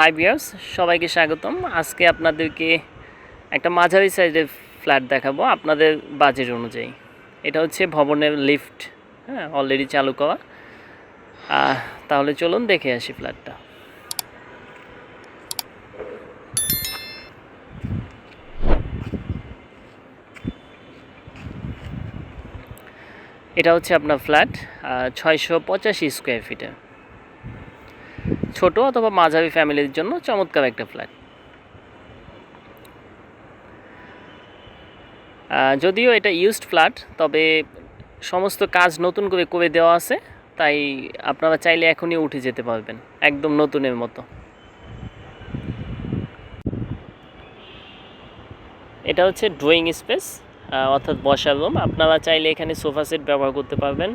High বিয়ার্স সবাইকে স্বাগতম। আজকে আপনাদেরকে একটা মাঝারি সাইজের ফ্ল্যাট দেখাবো আপনাদের বাজেট অনুযায়ী। এটা হচ্ছে ভবনের লিফট হ্যাঁ অলরেডি চালু করা। তাহলে চলুন দেখে আসি ফ্ল্যাটটা এটা হচ্ছে আপনার ফ্ল্যাট ছয়শো পঁচাশি স্কোয়ার ফিটের ছোট অথবা মাঝারি ফ্যামিলির জন্য চমৎকার একটা ফ্ল্যাট যদিও এটা ইউজড ফ্ল্যাট তবে সমস্ত কাজ নতুন করে করে দেওয়া আছে, তাই আপনারা চাইলে এখনই উঠে যেতে পারবেন, একদম নতুনের মতো। এটা হচ্ছে ড্রয়িং স্পেস অর্থাৎ বসার রুম আপনারা চাইলে এখানে সোফা সেট ব্যবহার করতে পারবেন।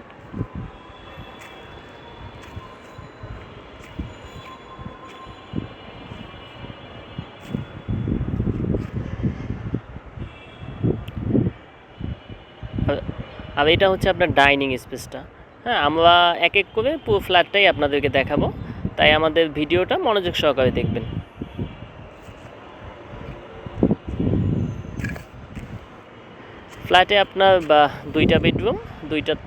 আর এটা হচ্ছে আপনার ডাইনিং স্পেসটা। হ্যাঁ আমরা এক এক করে পুরো ফ্ল্যাটটাই আপনাদেরকে দেখাবো। তাই আমাদের ভিডিওটা মনোযোগ সহকারে দেখবেন। ফ্ল্যাটে আপনার, বা, দুইটা বেডরুম, দুইটার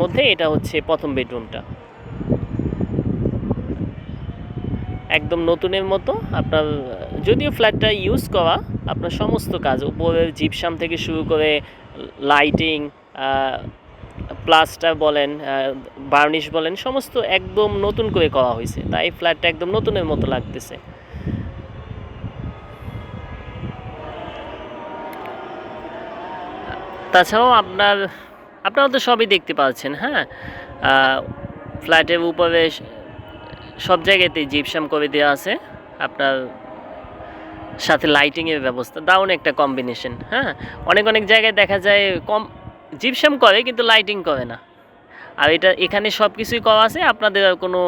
মধ্যে এটা হচ্ছে প্রথম বেডরুমটা। একদম নতুনের মতো আপনার, যদিও ফ্ল্যাটটা ইউজ করা আপনার সমস্ত কাজ, উপরের জিপসাম থেকে শুরু করে, লাইটিং প্লাস্টার বলেন বার্নিশ বলেন, সমস্ত একদম নতুন করে করা হয়েছে। তাই ফ্ল্যাটটা একদম নতুনের মতো লাগতেছে। তাছাড়াও আপনার, আপনারা তো সবই দেখতে পাচ্ছেন হ্যাঁ? ফ্ল্যাটের উপরে সব জায়গাতেই জিপসাম করে দেওয়া আছে। আপনার সাথে লাইটিংয়ের ব্যবস্থা দারুণ একটা কম্বিনেশন হ্যাঁ? অনেক অনেক জায়গায় দেখা যায় কম জিপসাম করে, কিন্তু লাইটিং করে না। আর এটা, এখানে সব কিছুই করা আছে, আপনাদের আর কোনো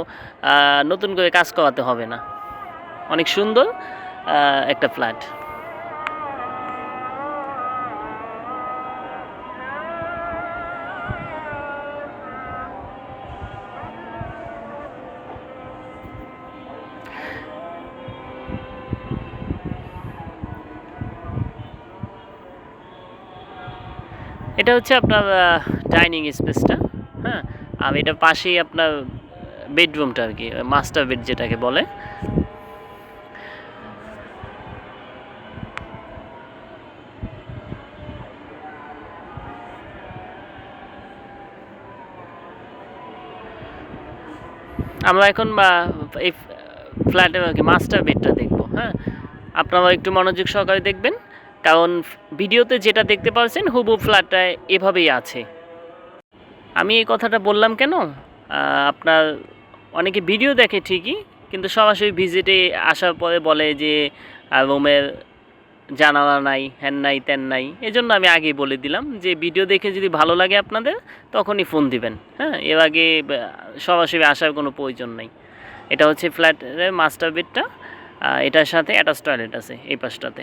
নতুন করে কাজ করাতে হবে না। অনেক সুন্দর একটা ফ্ল্যাট এটা হচ্ছে আপনার ডাইনিং স্পেসটা হ্যাঁ? আর এটার পাশেই আপনার বেডরুমটা আর কি মাস্টার বেড যেটাকে বলে। আমরা এখন এই ফ্ল্যাটে মাস্টার বেডটা দেখব হ্যাঁ? আপনারা একটু মনোযোগ সহকারে দেখবেন। কারণ ভিডিওতে যেটা দেখতে পাচ্ছেন হুবু ফ্ল্যাটটা এভাবেই আছে। আমি এই কথাটা বললাম কেন? আপনার অনেকে ভিডিও দেখে ঠিকই, কিন্তু সরাসরি ভিজিটে আসার পরে বলে যে রুমের জানালা নাই, হ্যান নাই, ত্যান নাই। এজন্য আমি আগেই বলে দিলাম যে, ভিডিও দেখে যদি ভালো লাগে আপনাদের, তখনই ফোন দিবেন। হ্যাঁ এর আগে সরাসরি আসার কোনো প্রয়োজন নেই। এটা হচ্ছে ফ্ল্যাটের মাস্টার বেডটা এটার সাথে অ্যাটাচ টয়লেট আছে, এই পাশটাতে।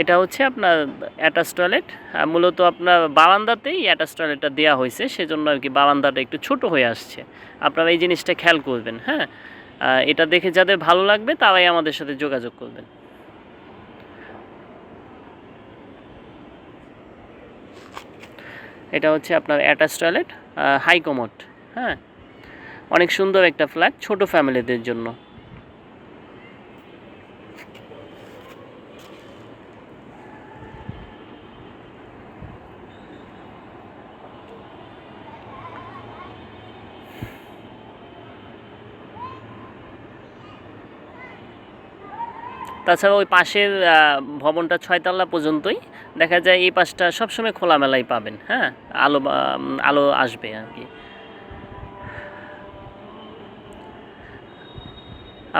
এটা হচ্ছে আপনার অ্যাটাচ টয়লেট মূলত আপনার বারান্দাতেই অ্যাটাচ টয়লেটটা দেওয়া হয়েছে, সেজন্য আর কি বারান্দাটা একটু ছোট হয়ে আসছে। আপনারা এই জিনিসটা খেয়াল করবেন হ্যাঁ? এটা দেখে যাদের ভালো লাগবে, তারাই আমাদের সাথে যোগাযোগ করবেন। এটা হচ্ছে আপনার অ্যাটাচ টয়লেট হাই কমোড হ্যাঁ? অনেক সুন্দর একটা ফ্ল্যাট ছোট ফ্যামিলিদের জন্য। তাছাড়া ওই পাশের ভবনটা ছয়তলা পর্যন্তই। দেখা যায় এই পাশটা সবসময় খোলামেলাই পাবেন হ্যাঁ? আলো আলো আসবে আর কি।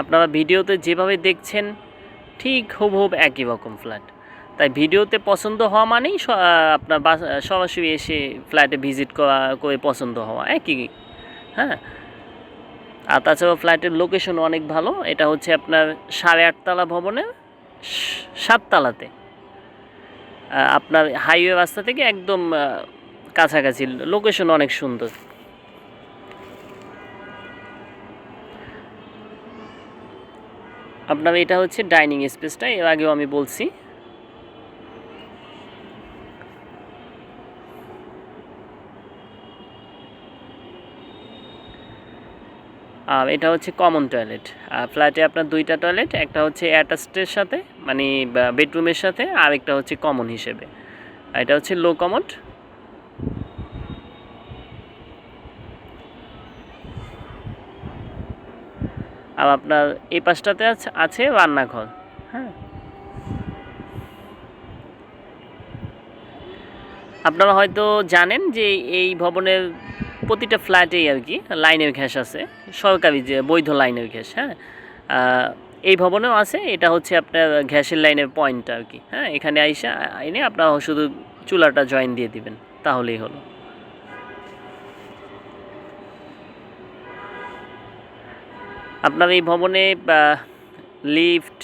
আপনারা ভিডিওতে যেভাবে দেখছেন, ঠিক হুবহুব একই রকম ফ্ল্যাট। তাই ভিডিওতে পছন্দ হওয়া মানেই আপনার সরাসরি এসে ফ্ল্যাটে ভিজিট করা, করে পছন্দ হওয়া, একই হ্যাঁ? আর তাছাড়াও ফ্ল্যাটের লোকেশন অনেক ভালো। এটা হচ্ছে আপনার সাড়ে আটতলা ভবনের সাততলাতে। আপনার হাইওয়ে রাস্তা থেকে একদম কাছাকাছি। লোকেশন অনেক সুন্দর। আপনার এটা হচ্ছে ডাইনিং স্পেসটা এর আগেও আমি বলছি। এটা হচ্ছে কমন টয়লেট ফ্ল্যাটে আপনার দুইটা টয়লেট একটা হচ্ছে অ্যাটাচডের সাথে মানে বেডরুমের সাথে, আর একটা হচ্ছে কমন হিসেবে। এটা হচ্ছে লো কমোড আর আপনার এই পাশটাতে আছে রান্নাঘর হ্যাঁ। আপনারা হয়তো জানেন যে এই ভবনের প্রতিটা ফ্ল্যাটেই আর কি লাইনের ঘ্যাস আছে। সরকারি যে বৈধ লাইনের ঘ্যাস হ্যাঁ? এই ভবনেও আছে, এটা হচ্ছে আপনার ঘ্যাসের লাইনের পয়েন্ট আর কি হ্যাঁ? এখানে আইসা, আইনে আপনার শুধু চুলাটা জয়েন দিয়ে দিবেন, তাহলেই হলো। আপনার এই ভবনে লিফট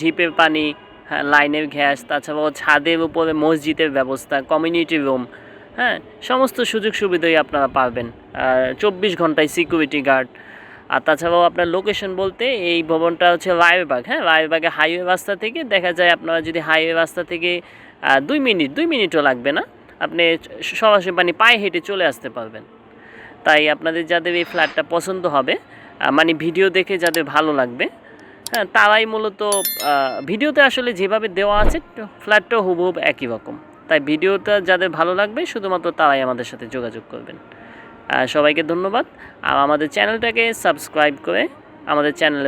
ঢিপের পানি হ্যাঁ লাইনের ঘ্যাস তাছাড়াও ছাদের উপরে মসজিদের ব্যবস্থা, কমিউনিটি রুম হ্যাঁ সমস্ত সুযোগ সুবিধাই আপনারা পাবেন। আর চব্বিশ ঘন্টায় সিকিউরিটি গার্ড আর তাছাড়াও আপনার লোকেশন বলতে এই ভবনটা হচ্ছে রায়বাগ হ্যাঁ রায়বাগে হাইওয়ে রাস্তা থেকে দেখা যায় আপনারা যদি হাইওয়ে রাস্তা থেকে দুই মিনিট, দুই মিনিটও লাগবে না, আপনি সরাসরি মানে পায়ে হেঁটে চলে আসতে পারবেন। তাই আপনাদের যাদের এই ফ্ল্যাটটা পছন্দ হবে মানে ভিডিও দেখে যাদের ভালো লাগবে হ্যাঁ তারাই মূলত ভিডিওতে আসলে যেভাবে দেওয়া আছে ফ্ল্যাটটাও হুবহুব একই রকম। তাই ভিডিওটা যাদের ভালো লাগবে, শুধুমাত্র তারাই আমাদের সাথে যোগাযোগ করবেন। সবাইকে ধন্যবাদ। আর আমাদের চ্যানেলটাকে সাবস্ক্রাইব করে আমাদের চ্যানেলে